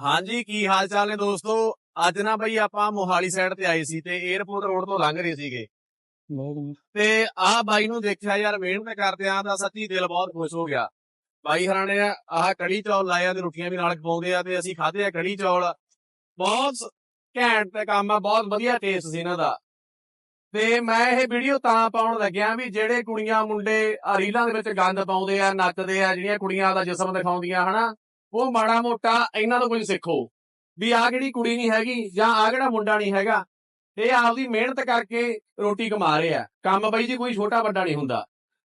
ਹਾਂਜੀ, ਕੀ ਹਾਲ ਚਾਲ ਨੇ ਦੋਸਤੋ? ਅੱਜ ਨਾ ਬਈ ਆਪਾਂ ਮੋਹਾਲੀ ਸਾਈਡ ਤੇ ਆਏ ਸੀ ਤੇ 에어ਪੋਰਟ ਰੋਡ ਤੋਂ ਲੰਘ ਰਹੇ ਸੀਗੇ। ਤੇ ਆਹ ਬਾਈ ਨੂੰ ਦੇਖਿਆ ਯਾਰ, ਮਿਹਨਤ ਕਰਦੇ ਆਂ ਤਾਂ ਸੱਚੀ ਦਿਲ ਬਹੁਤ ਖੁਸ਼ ਹੋ ਗਿਆ। ਬਾਈ ਹਰਾਂ ਨੇ ਆਹ ਕੜੀ ਚੌਲ ਲਾਇਆ ਤੇ ਰੋਟੀਆਂ ਵੀ ਨਾਲ ਖਵਾਉਂਦੇ ਆ ਤੇ ਅਸੀਂ ਖਾਦੇ ਆ ਕੜੀ ਚੌਲ। ਬਹੁਤ ਘੈਂਟ ਤੇ ਕੰਮ ਆ, ਬਹੁਤ ਵਧੀਆ ਟੇਸਟ ਸੀ ਇਹਨਾਂ ਦਾ। ਤੇ ਮੈਂ ਇਹ ਵੀਡੀਓ ਤਾਂ ਪਾਉਣ ਲੱਗਿਆ ਵੀ ਜਿਹੜੇ ਕੁੜੀਆਂ ਮੁੰਡੇ ਰੀਲਾਂ ਦੇ ਵਿੱਚ ਗੰਦ ਪਾਉਂਦੇ ਆ, ਨੱਚਦੇ ਆ, ਜਿਹੜੀਆਂ ਕੁੜੀਆਂ ਦਾ ਜਿਸਮ ਦਿਖਾਉਂਦੀਆਂ, ਹਨਾ? ਉਹ ਮਾੜਾ ਮੋਟਾ ਇਹਨਾਂ ਤੋਂ ਕੁਝ ਸਿੱਖੋ। ਵੀ ਆਹ ਕਿਹੜੀ ਕੁੜੀ ਨਹੀਂ ਹੈਗੀ ਜਾਂ ਆਹ ਕਿਹੜਾ ਮੁੰਡਾ ਨਹੀਂ ਹੈਗਾ। ਇਹ ਆਪਦੀ ਮਿਹਨਤ ਕਰਕੇ ਰੋਟੀ ਕਮਾ ਰਹੇ ਆ ਕੰਮ ਬਾਈ ਜੀ ਕੋਈ ਛੋਟਾ ਵੱਡਾ ਨਹੀਂ ਹੁੰਦਾ।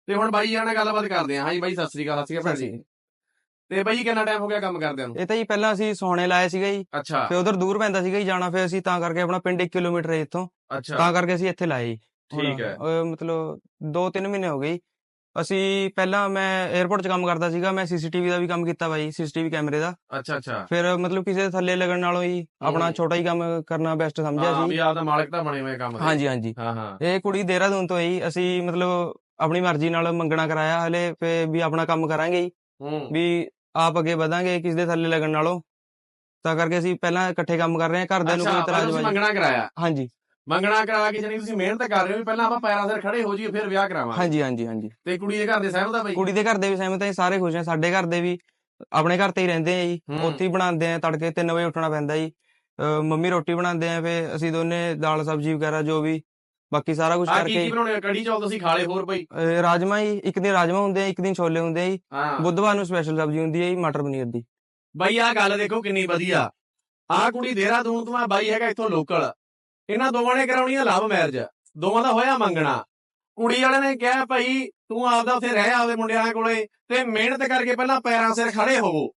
ਤੇ ਹੁਣ ਬਾਈ ਜਾਨ ਨਾਲ ਗੱਲਬਾਤ ਕਰਦੇ ਆ ਹਾਂਜੀ ਬਾਈ ਸਤਿ ਸ੍ਰੀ ਅਕਾਲ ਸਤਿ ਸ੍ਰੀ ਅਕਾਲ ਭੈਣ ਜੀ। ਤੇ ਬਾਈ ਕਿੰਨਾ ਟਾਈਮ ਹੋ ਗਿਆ ਕੰਮ ਕਰਦਿਆਂ ਨੂੰ? ਇਹ ਤਾਂ ਜੀ ਪਹਿਲਾਂ ਅਸੀਂ ਸੋਹਣੇ ਲਾਇਆ ਸੀਗਾ ਜੀ। ਅੱਛਾ। ਫਿਰ ਉਧਰ ਦੂਰ ਪੈਂਦਾ ਸੀਗਾ ਜੀ ਜਾਣਾ ਫਿਰ ਅਸੀਂ ਤਾਂ ਕਰਕੇ ਆਪਣਾ ਪਿੰਡ 1 ਕਿਲੋਮੀਟਰ ਹੈ ਇੱਥੋਂ। ਅੱਛਾ। ਤਾਂ ਕਰਕੇ ਅਸੀਂ ਇੱਥੇ ਲਾਏ ਜੀ। ਠੀਕ ਹੈ। ਮਤਲਬ 2-3 ਮਹੀਨੇ ਹੋ ਗਏ। ਅਸੀਂ ਪਹਿਲਾਂ ਮੈਂ 에어ਪੋਰਟ 'ਚ ਕੰਮ ਕਰਦਾ ਸੀਗਾ ਮੈਂ ਸੀਸੀਟੀਵੀ ਦਾ ਵੀ ਕੰਮ ਕੀਤਾ ਬਾਈ ਸੀਸੀਟੀਵੀ ਕੈਮਰੇ ਦਾ। ਅੱਛਾ ਅੱਛਾ। ਫਿਰ ਮਤਲਬ ਕਿਸੇ ਦੇ ਥੱਲੇ ਲੱਗਣ ਨਾਲੋਂ ਹੀ ਆਪਣਾ ਹੂੰ। ਛੋਟਾ ਹੀ ਕੰਮ ਕਰਨਾ ਬੈਸਟ ਸਮਝਿਆ ਹਾਂ ਵੀ ਸੀ ਆਪਦਾ ਮਾਲਕ ਤਾਂ ਬਣੇ ਹੋਏ ਕੰਮ ਦੇ। ਹਾਂਜੀ ਹਾਂਜੀ। ਹਾਂ ਹਾਂ। ਇਹ ਕੁੜੀ ਦੇਹਰਾਦੂਨ ਤੋਂ ਹੈ ਜੀ ਅਸੀਂ ਮਤਲਬ ਆਪਣੀ ਮਰਜ਼ੀ ਨਾਲ ਮੰਗਣਾ ਕਰਾਇਆ ਹਲੇ ਫੇ ਵੀ ਆਪਣਾ ਕੰਮ ਕਰਾਂਗੇ ਜੀ ਹੂੰ। ਵੀ ਆਪ ਅੱਗੇ ਵਧਾਂਗੇ ਕਿਸੇ ਦੇ ਥੱਲੇ ਲੱਗਣ ਨਾਲੋਂ। ਤਾਂ ਕਰਕੇ ਅਸੀਂ ਪਹਿਲਾਂ ਇਕੱਠੇ ਕੰਮ ਕਰ ਰਹੇ ਹਾਂ ਘਰਦਿਆਂ ਨੂੰ ਅੱਛਾ ਕੋਈ ਇਤਰਾਜ਼ ਤੁਸੀਂ ਬਾਜੀ ਮੰਗਣਾ ਕਰਾਇਆ। ਹਾਂਜੀ। ਮੰਗਣਾ ਕਰਾ ਕੇ ਜਾਨੀ ਤੁਸੀਂ ਮਿਹਨਤ ਕਰ ਰਹੇ ਹੋ ਪਹਿਲਾਂ ਆਪਾਂ ਪੈਰਾਂ ਸਿਰ ਖੜੇ ਹੋ ਜਾਈਏ ਫਿਰ ਵਿਆਹ ਕਰਾਵਾਂਗੇ। ਹਾਂਜੀ ਹਾਂਜੀ ਹਾਂਜੀ। ਤੇ ਕੁੜੀ ਦੇ ਘਰ ਦੇ ਸਹਿਮਤ ਆ ਬਾਈ? ਕੁੜੀ ਦੇ ਘਰ ਦੇ ਵੀ ਸਹਿਮਤ ਹੈ ਸਾਰੇ ਖੁਸ਼ ਹੈ ਸਾਡੇ ਘਰ ਦੇ ਵੀ ਆਪਣੇ ਘਰ ਤੇ ਹੀ ਰਹਿੰਦੇ ਆ ਜੀ। ਹੂੰ। ਉੱਥੇ ਹੀ ਬਣਾਉਂਦੇ ਆ ਤੜਕੇ 3 ਵਜੇ ਉੱਠਣਾ ਪੈਂਦਾ ਜੀ। ਅਹ ਮੰਮੀ ਰੋਟੀ ਬਣਾਉਂਦੇ ਆ ਫੇ ਅਸੀਂ ਦੋਨੇ ਦਾਲ ਸਬਜ਼ੀ ਵਗੈਰਾ ਜੋ ਵੀ ਬਾਕੀ ਸਾਰਾ ਕੁਝ ਆ ਕੀ ਕੀ ਕਰਕੇ ਬਣਾਉਣੇ ਆ? ਕੜੀ ਚੌਲ ਤੁਸੀਂ ਖਾ ਲਏ ਹੋਰ ਬਾਈ? ਅਹ ਰਾਜਮਾ ਜੀ ਇੱਕ ਦਿਨ ਰਾਜਮਾ ਹੁੰਦੇ ਆ ਇੱਕ ਦਿਨ ਛੋਲੇ ਹੁੰਦੇ ਆ ਜੀ। ਹਾਂ। ਬੁੱਧਵਾਰ ਨੂੰ ਸਪੈਸ਼ਲ ਸਬਜ਼ੀ ਹੁੰਦੀ ਹੈ ਜੀ ਮਟਰ ਪਨੀਰ ਦੀ। ਬਾਈ ਆਹ ਗੱਲ ਦੇਖੋ ਕਿੰਨੀ ਵਧੀਆ। ਆਹ ਕੁੜੀ ਦੇਹਰਾਦੂਨ ਤੋਂ ਆ ਬਾਈ ਹੈਗਾ ਇੱਥੋਂ ਲੋਕਲ। ਇਹਨਾਂ ਦੋਵਾਂ ਨੇ ਕਰਾਉਣੀ ਆ ਲਵ ਮੈਰਿਜ ਦੋਵਾਂ ਦਾ ਹੋਇਆ ਮੰਗਣਾ। ਕੁੜੀ ਵਾਲਿਆਂ ਨੇ ਕਿਹਾ, ਭਾਈ, ਤੂੰ ਆਪਦਾ ਉੱਥੇ ਰਹਿ ਆਪਦੇ ਮੁੰਡਿਆਂ ਕੋਲੇ ਤੇ ਮਿਹਨਤ ਕਰਕੇ ਪਹਿਲਾਂ ਪੈਰਾਂ ਸਿਰ ਖੜੇ ਹੋਵੋ।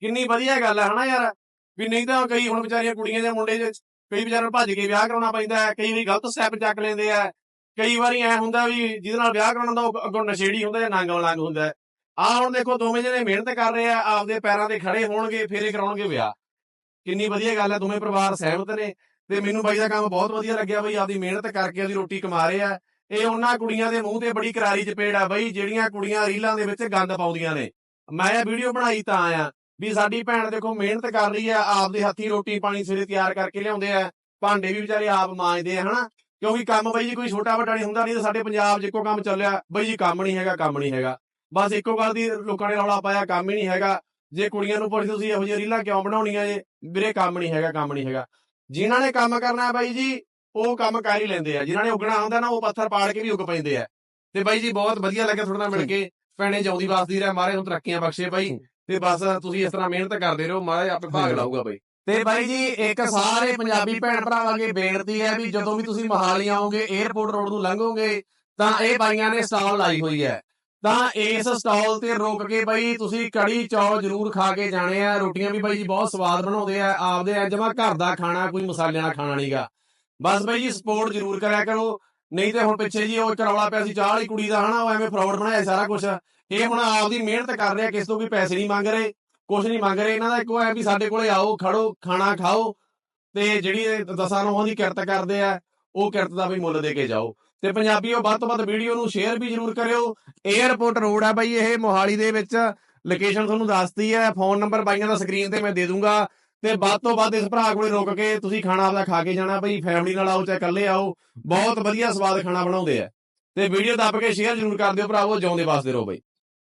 ਕਿੰਨੀ ਵਧੀਆ ਗੱਲ ਹੈ ਹਨਾ ਯਾਰ? ਵੀ ਨਹੀਂ ਤਾਂ ਕਈ ਹੁਣ ਵਿਚਾਰੀਆਂ ਕੁੜੀਆਂ ਜਾਂ ਮੁੰਡੇ ਦੇ ਕਈ ਵਿਚਾਰਿਆਂ ਨੂੰ ਭੱਜ ਕੇ ਵਿਆਹ ਕਰਾਉਣਾ ਪੈਂਦਾ ਹੈ, ਕਈ ਵਾਰੀ ਗਲਤ ਸਟੈਪ ਚੱਕ ਲੈਂਦੇ ਆ। ਕਈ ਵਾਰੀ ਐ ਹੁੰਦਾ ਵੀ ਜਿਹਦੇ ਨਾਲ ਵਿਆਹ ਕਰਾਉਣ ਦਾ ਉਹ ਅੱਗੋਂ ਨਸ਼ੇੜੀ ਹੁੰਦਾ ਜਾਂ ਨਾਂਗਲ ਲੰਗ ਹੁੰਦਾ ਹੈ। ਆਹ ਹੁਣ ਦੇਖੋ, ਦੋਵੇਂ ਜਣੇ ਮਿਹਨਤ ਕਰ ਰਹੇ ਆ, ਆਪਦੇ ਪੈਰਾਂ ਤੇ ਖੜੇ ਹੋਣਗੇ, ਫੇਰੇ ਕਰਾਉਣਗੇ ਵਿਆਹ। ਕਿੰਨੀ ਵਧੀਆ ਗੱਲ ਹੈ ਦੋਵੇਂ ਪਰਿਵਾਰ ਸਹਿਮਤ ਨੇ। ਤੇ ਮੈਨੂੰ ਬਾਈ ਦਾ ਕੰਮ ਬਹੁਤ ਵਧੀਆ ਲੱਗਿਆ ਬਈ, ਆਪਦੀ ਮਿਹਨਤ ਕਰਕੇ ਆਪਦੀ ਰੋਟੀ ਕਮਾ ਰਹੇ ਆ। ਇਹ ਉਹਨਾਂ ਕੁੜੀਆਂ ਦੇ ਮੂੰਹ ਤੇ ਬੜੀ ਕਰਾਰੀ ਚਪੇੜ ਆ ਬਈ, ਜਿਹੜੀਆਂ ਕੁੜੀਆਂ ਰੀਲਾਂ ਦੇ ਵਿੱਚ ਗੰਦ ਪਾਉਂਦੀਆਂ ਨੇ। ਮੈਂ ਇਹ ਵੀਡੀਓ ਬਣਾਈ ਤਾਂ ਆ ਵੀ ਸਾਡੀ ਭੈਣ ਦੇਖੋ ਮਿਹਨਤ ਕਰ ਰਹੀ ਆ, ਆਪਦੇ ਹੱਥੀ ਰੋਟੀ ਪਾਣੀ ਸਵੇਰੇ ਤਿਆਰ ਕਰਕੇ ਲਿਆਉਂਦੇ ਆ। ਭਾਂਡੇ ਵੀ ਵਿਚਾਰੇ ਆਪ ਮਾਂਜਦੇ ਆ, ਹਨਾ? ਕਿਉਂਕਿ ਕੰਮ ਬਈ ਜੀ ਕੋਈ ਛੋਟਾ ਵੱਡਾ ਨਹੀਂ ਹੁੰਦਾ, ਨਹੀਂ ਤਾਂ ਸਾਡੇ ਪੰਜਾਬ 'ਚ ਇੱਕੋ ਕੰਮ ਚੱਲਿਆ। ਬਈ ਜੀ ਕੰਮ ਨਹੀਂ ਹੈਗਾ, ਕੰਮ ਨਹੀਂ ਹੈਗਾ। ਬਸ ਇੱਕੋ ਗੱਲ ਦੀ ਲੋਕਾਂ ਨੇ ਰੌਲਾ ਪਾਇਆ, ਕੰਮ ਹੀ ਨਹੀਂ ਹੈਗਾ। ਜੇ ਕੁੜੀਆਂ ਨੂੰ ਪੁੱਛਦੇ ਤੁਸੀਂ ਇਹੋ ਜਿਹੀ ਰੀਲਾਂ ਕਿਉਂ ਬਣਾਉਣੀਆਂ ਜੇ? ਵੀਰੇ, ਕੰਮ ਨਹੀਂ ਹੈਗਾ, ਕੰਮ ਨਹੀਂ ਹੈਗਾ। ਜਿਨ੍ਹਾਂ ਨੇ ਕੰਮ ਕਰਨਾ ਹੈ ਬਾਈ ਜੀ ਉਹ ਕੰਮ ਕਰ ਹੀ ਲੈਂਦੇ ਆ। ਜਿਨ੍ਹਾਂ ਨੇ ਉੱਗਣਾ ਹੁੰਦਾ ਨਾ ਉਹ ਪੱਥਰ ਪਾੜ ਕੇ ਵੀ ਉੱਗ ਪੈਂਦੇ ਆ। ਤੇ ਬਾਈ ਜੀ ਬਹੁਤ ਵਧੀਆ ਲੱਗਿਆ ਤੁਹਾਡੇ ਨਾਲ ਮਿਲ ਕੇ। ਭੈਣੇ ਜਿਉਂਦੀ ਵਸਦੀ ਰਹਿ ਮਾਰੇ ਨੂੰ ਤਰੱਕੀਆਂ ਬਖਸ਼ੇ ਬਾਈ। ਤੇ ਬਸ ਤੁਸੀਂ ਇਸ ਤਰ੍ਹਾਂ ਮਿਹਨਤ ਕਰਦੇ ਰਹੋ ਮਹਾਰਾਜ ਆਪੇ ਭਾਗ। ਲਾਊਗਾ ਬਾਈ। ਤੇ ਬਾਈ ਜੀ ਇੱਕ ਸਾਰੇ ਪੰਜਾਬੀ ਭੈਣ ਭਰਾਵਾਂ ਅੱਗੇ ਬੇਨਤੀ ਹੈ ਵੀ ਜਦੋਂ ਵੀ ਤੁਸੀਂ ਮਹਾਲੀ ਆਓਗੇ 에어ਪੋਰਟ ਰੋਡ ਨੂੰ ਲੰਘੋਗੇ ਤਾਂ ਇਹ ਬਾਈਆਂ ਨੇ ਸਟਾਲ ਲਾਈ ਹੋਈ ਹੈ। ਤਾਂ ਇਸ ਸਟਾਲ ਤੇ ਰੁਕ ਕੇ ਬਾਈ ਤੁਸੀਂ ਕੜੀ ਚੌਲ ਜ਼ਰੂਰ ਖਾ ਕੇ ਜਾਣੇ ਆ। ਰੋਟੀਆਂ ਵੀ ਬਾਈ ਜੀ ਬਹੁਤ ਸਵਾਦ ਬਣਾਉਂਦੇ ਆ। ਆਪਦੇ ਐ ਜਮਾ ਘਰ ਦਾ ਖਾਣਾ, ਕੋਈ ਮਸਾਲਿਆਂ ਨਾਲ ਖਾਣਾ ਨਹੀਂਗਾ ਬਸ ਬਾਈ ਜੀ ਸਪੋਰਟ ਜ਼ਰੂਰ ਕਰਿਆ ਕਰੋ। ਨਹੀਂ ਤੇ ਹੁਣ ਪਿੱਛੇ ਜੀ ਉਹ ਕਰੌਲਾ ਪਿਆ ਸੀ, ਚਾਹ ਵਾਲੀ ਕੁੜੀ ਦਾ, ਹਨਾ, ਉਹ ਐਵੇਂ ਫਰਾਡ ਬਣਾਇਆ ਸਾਰਾ ਕੁਝ ਇਹ ਹੁਣ ਆਪਦੀ ਮਿਹਨਤ ਕਰ ਰਿਹਾ, ਕਿਸ ਤੋਂ ਵੀ ਪੈਸੇ ਨਹੀਂ ਮੰਗ ਰਹੇ ਕੁਝ ਨਹੀਂ ਮੰਗ ਰਹੇ। ਇਹਨਾਂ ਦਾ ਇੱਕੋ ਹੈ ਵੀ ਸਾਡੇ ਕੋਲੇ ਆਓ, ਖੜੋ, ਖਾਣਾ ਖਾਓ ਤੇ ਜਿਹੜੀ ਦਸਾਂ ਨੌਹਾਂ ਦੀ ਕਿਰਤ ਕਰਦੇ ਆ, ਉਹ ਕਿਰਤ ਦਾ ਵੀ ਮੁੱਲ ਦੇ ਕੇ ਜਾਓ। ਤੇ ਪੰਜਾਬੀਓ, ਵੱਧ ਤੋਂ ਵੱਧ ਵੀਡੀਓ ਨੂੰ ਸ਼ੇਅਰ ਵੀ ਜ਼ਰੂਰ ਕਰਿਓ। 에ਅਰਪੋਰਟ ਰੋਡ ਆ ਬਾਈ, ਇਹ ਮੋਹਾਲੀ ਦੇ ਵਿੱਚ। ਲੋਕੇਸ਼ਨ ਤੁਹਾਨੂੰ ਦੱਸਤੀ ਹੈ ਫੋਨ ਨੰਬਰ ਬਾਈਆਂ ਦਾ ਸਕਰੀਨ ਤੇ ਮੈਂ ਦੇ ਦੂੰਗਾ। ਤੇ ਵੱਧ ਤੋਂ ਵੱਧ ਇਸ ਭਰਾ ਕੋਲੇ ਰੁਕ ਕੇ ਤੁਸੀਂ ਖਾਣਾ ਆਪਦਾ ਖਾ ਕੇ ਜਾਣਾ ਬਈ ਫੈਮਿਲੀ ਨਾਲ ਆਓ ਚਾਹੇ ਇਕੱਲੇ ਆਓ, ਬਹੁਤ ਵਧੀਆ ਸਵਾਦ ਖਾਣਾ ਬਣਾਉਂਦੇ ਆ। ਤੇ ਵੀਡੀਓ ਦੱਬ ਕੇ ਸ਼ੇਅਰ ਜ਼ਰੂਰ ਕਰ ਦਿਓ ਭਰਾਵੋ, ਜਿਉਂਦੇ ਵਾਸਤੇ ਰਹੋ ਬਈ।